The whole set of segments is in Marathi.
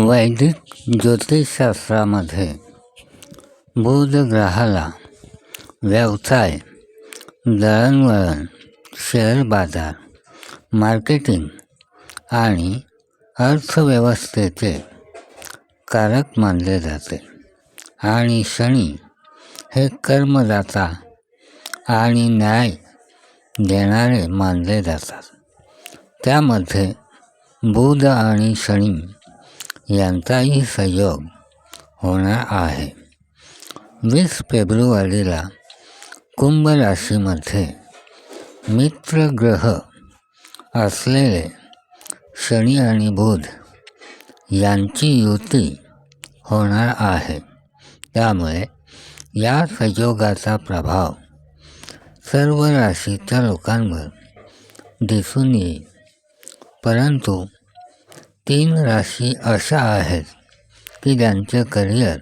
वैदिक ज्योतिषशास्त्रामध्ये बुध ग्रहाला व्यवसाय दळणवळण शेअर बाजार मार्केटिंग आणि अर्थव्यवस्थेचे कारक मानले जाते. आणि शनी हे कर्मदाता आणि न्याय देणारे मानले जातात. त्यामध्ये बुध आणि शनी यांचाही सहयोग होणार आहे. वीस फेब्रुवारीला कुंभ राशीमध्ये मित्रग्रह असलेले शनी आणि बुध यांची युती होणार आहे. त्यामुळे या संयोगाचा प्रभाव सर्व राशीच्या लोकांवर दिसून येईल. परंतु तीन राशी अशा आहेत की ज्यांचे करिअर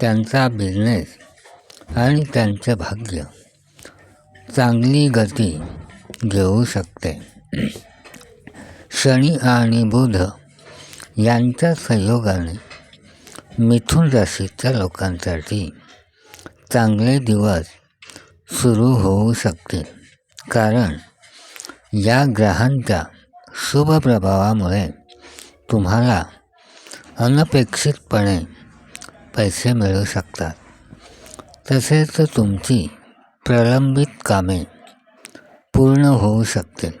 त्यांचा बिझनेस आणि त्यांचे भाग्य चांगली गती घेऊ शकते. शनी आणि बुध यांच्या संयोगाने मिथुन राशीच्या लोकांसाठी चांगले दिवस सुरू होऊ शकतील. कारण या ग्रहांच्या शुभ प्रभावामुळे तुम्हाला अनपेक्षितपणे पैसे मिळू शकतात. तसेच तुमची प्रलंबित कामे पूर्ण होऊ शकतील.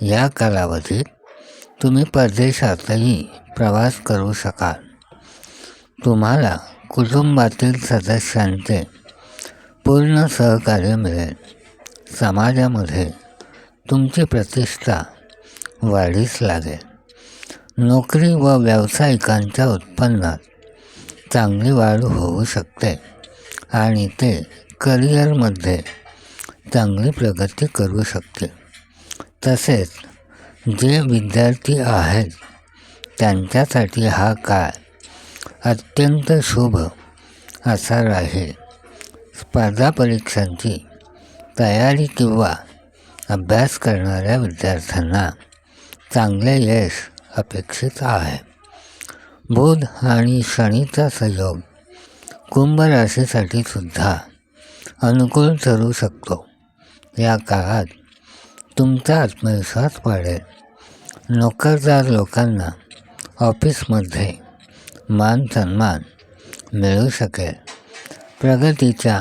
या कालावधीत तुम्ही परदेशातही प्रवास करू शकाल. तुम्हाला कुटुंबातील सदस्यांचे पूर्ण सहकार्य मिळेल. समाजामध्ये तुमची प्रतिष्ठा वाढीस लागेल. नोकरी व व्यावसायिकांच्या उत्पन्नात चांगली वाढ होऊ शकते आणि ते करिअरमध्ये चांगली प्रगती करू शकते तसेच जे विद्यार्थी आहेत त्यांच्यासाठी हा काळ अत्यंत शुभ असा राहील. स्पर्धा परीक्षांची तयारी किंवा अभ्यास करणाऱ्या विद्यार्थ्यांना चांगले यश अपेक्षित आहे. बुध आणि शनीचा संयोग कुंभ राशीसाठी सुद्धा अनुकूल ठरू शकतो. या काळात तुमचा आत्मविश्वास वाढेल. नोकरदार लोकांना ऑफिसमध्ये मान सन्मान मिळू शकेल. प्रगतीच्या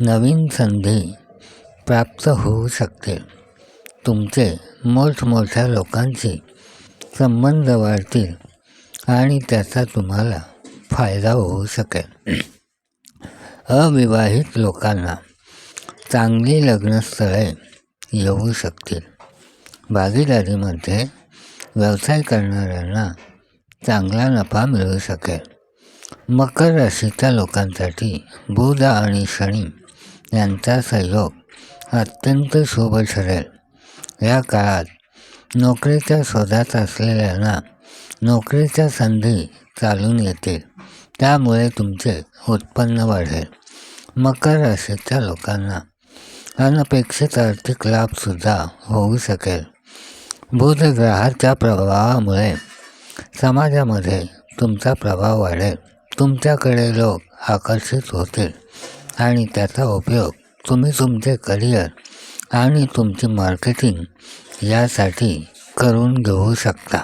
नवीन संधी प्राप्त होऊ शकतील. तुमचे मोठमोठ्या लोकांची संबंध वाढतील आणि त्याचा तुम्हाला फायदा होऊ शकेल. अविवाहित लोकांना चांगली लग्नस्थळे येऊ शकतील. भागीदारीमध्ये व्यवसाय करणाऱ्यांना चांगला नफा मिळू शकेल. मकर राशीच्या लोकांसाठी बुध आणि शनी यांचा सहयोग अत्यंत शुभ ठरेल. या काळात नोकरीच्या शोधात असलेल्यांना नोकरीच्या संधी चालून येतील. त्यामुळे तुमचे उत्पन्न वाढेल. मकर राशीच्या लोकांना अनपेक्षित आर्थिक लाभसुद्धा होऊ शकेल. बुध ग्रहाच्या प्रभावामुळे समाजामध्ये तुमचा प्रभाव वाढेल. तुमच्याकडे लोक आकर्षित होतील आणि त्याचा उपयोग तुम्ही तुमचे करिअर आणि तुमची मार्केटिंग यासाठी करून घेऊ शकता.